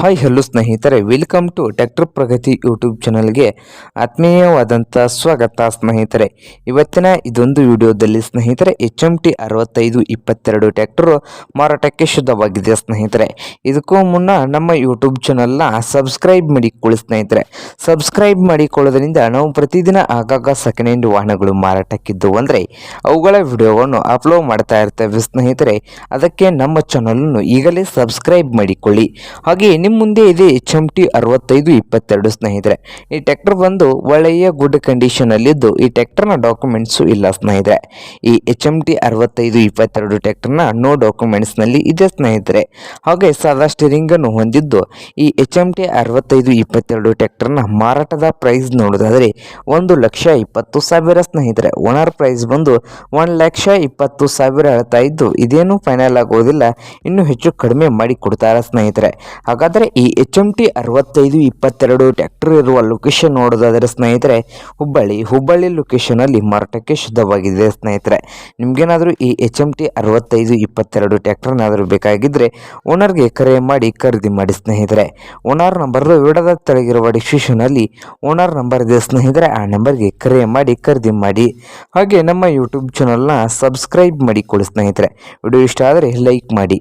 Hi hello ಸ್ನೇಹಿತರೆ. Welcome to ಟೆಕ್ಟರ್ Pragati YouTube ಚಾನಲ್ಗೆ ಆತ್ಮೀಯವಾದಂಥ ಸ್ವಾಗತ, ಸ್ನೇಹಿತರೆ. ಇವತ್ತಿನ ಇದೊಂದು ವಿಡಿಯೋದಲ್ಲಿ, ಸ್ನೇಹಿತರೆ ಎಚ್ ಎಂ ಟಿ ಅರವತ್ತೈದು ಇಪ್ಪತ್ತೆರಡು ಟ್ಯಾಕ್ಟ್ರು ಮಾರಾಟಕ್ಕೆ ಶುದ್ಧವಾಗಿದೆ, ಸ್ನೇಹಿತರೆ. ಇದಕ್ಕೂ ಮುನ್ನ ನಮ್ಮ ಯೂಟ್ಯೂಬ್ ಚಾನಲ್ನ ಸಬ್ಸ್ಕ್ರೈಬ್ ಮಾಡಿಕೊಳ್ಳಿ, ಸ್ನೇಹಿತರೆ. ಸಬ್ಸ್ಕ್ರೈಬ್ ಮಾಡಿಕೊಳ್ಳೋದ್ರಿಂದ ನಾವು ಪ್ರತಿದಿನ ಆಗಾಗ ಸೆಕೆಂಡ್ ಹ್ಯಾಂಡ್ ವಾಹನಗಳು ಮಾರಾಟಕ್ಕಿದ್ದು ಅಂದರೆ, ಅವುಗಳ ವಿಡಿಯೋವನ್ನು ಅಪ್ಲೋಡ್ ಮಾಡ್ತಾ ಇರ್ತೇವೆ, ಸ್ನೇಹಿತರೆ. ಅದಕ್ಕೆ ನಮ್ಮ ಚಾನಲನ್ನು ಈಗಲೇ ಸಬ್ಸ್ಕ್ರೈಬ್ ಮಾಡಿಕೊಳ್ಳಿ. ಹಾಗೆ ನಿಮ್ಮ ಮುಂದೆ ಇದೆ ಎಚ್ ಎಂ ಟಿ ಅರವತ್ತೈದು ಇಪ್ಪತ್ತೆರಡು ಸ್ನೇಹಿತರೆ. ಈ ಟ್ರ್ಯಾಕ್ಟರ್ ಬಂದು ಒಳ್ಳೆಯ ಗುಡ್ ಕಂಡೀಷನ್ ಅಲ್ಲಿದ್ದು ಈ ಟ್ರ್ಯಾಕ್ಟರ್ನ ಡಾಕ್ಯುಮೆಂಟ್ಸು ಇಲ್ಲ ಸ್ನೇಹಿತರೆ. ಈ ಎಚ್ ಎಂ ಟಿ ಅರವತ್ತೈದು ಇಪ್ಪತ್ತೆರಡು ಟ್ರ್ಯಾಕ್ಟರ್ನ ನೋ ಡಾಕ್ಯುಮೆಂಟ್ಸ್ನಲ್ಲಿ ಇದೆ ಸ್ನೇಹಿತರೆ. ಹಾಗೆ ಸಾದಾ ಸ್ಟೀರಿಂಗ್ ಅನ್ನು ಹೊಂದಿದ್ದು ಈ ಎಚ್ ಎಂ ಟಿ ಅರವತ್ತೈದು ಇಪ್ಪತ್ತೆರಡು ಟ್ರ್ಯಾಕ್ಟರ್ನ ಮಾರಾಟದ ಪ್ರೈಸ್ ನೋಡೋದಾದರೆ ಒಂದು ಲಕ್ಷ ಇಪ್ಪತ್ತು ಸಾವಿರ ಸ್ನೇಹಿತರೆ. ಓನರ್ ಪ್ರೈಸ್ ಬಂದು ಒಂದು ಲಕ್ಷ ಇಪ್ಪತ್ತು ಸಾವಿರ ಹೇಳ್ತಾ ಇದ್ದು ಇದೇನು ಫೈನಲ್ ಆಗೋದಿಲ್ಲ. ಇನ್ನು ಹೆಚ್ಚು ಕಡಿಮೆ ಮಾಡಿ ಕೊಡ್ತಾರೆ ಸ್ನೇಹಿತರೆ. ಹಾಗಾದರೆ ಈ ಎಚ್ ಎಂ ಟಿ ಅರವತ್ತೈದು ಇಪ್ಪತ್ತೆರಡು ಟ್ಯಾಕ್ಟರ್ ಇರುವ ಲೊಕೇಶನ್ ನೋಡೋದಾದರೆ ಸ್ನೇಹಿತರೆ, ಹುಬ್ಬಳ್ಳಿ. ಹುಬ್ಬಳ್ಳಿ ಲೊಕೇಶನಲ್ಲಿ ಮಾರಾಟಕ್ಕೆ ಶುದ್ಧವಾಗಿದೆ ಸ್ನೇಹಿತರೆ. ನಿಮಗೇನಾದರೂ ಈ ಎಚ್ ಎಂ ಟಿ ಅರವತ್ತೈದು ಇಪ್ಪತ್ತೆರಡು ಟ್ಯಾಕ್ಟರ್ನಾದರೂ ಬೇಕಾಗಿದ್ದರೆ ಓನರ್ಗೆ ಕರೆ ಮಾಡಿ ಖರೀದಿ ಮಾಡಿ ಸ್ನೇಹಿತರೆ. ಓನರ್ ನಂಬರ್ ವಿಡದ ತೆಳಗಿರುವ ಡಿಸ್ಕ್ರಿಪ್ಷನಲ್ಲಿ ಓನರ್ ನಂಬರ್ ಇದೆ ಸ್ನೇಹಿತರೆ, ಆ ನಂಬರ್ಗೆ ಕರೆ ಮಾಡಿ ಖರೀದಿ ಮಾಡಿ. ಹಾಗೆ ನಮ್ಮ ಯೂಟ್ಯೂಬ್ ಚಾನಲ್ನ ಸಬ್ಸ್ಕ್ರೈಬ್ ಮಾಡಿಕೊಳ್ಳಿ ಸ್ನೇಹಿತರೆ. ವಿಡಿಯೋ ಇಷ್ಟ ಆದರೆ ಲೈಕ್ ಮಾಡಿ.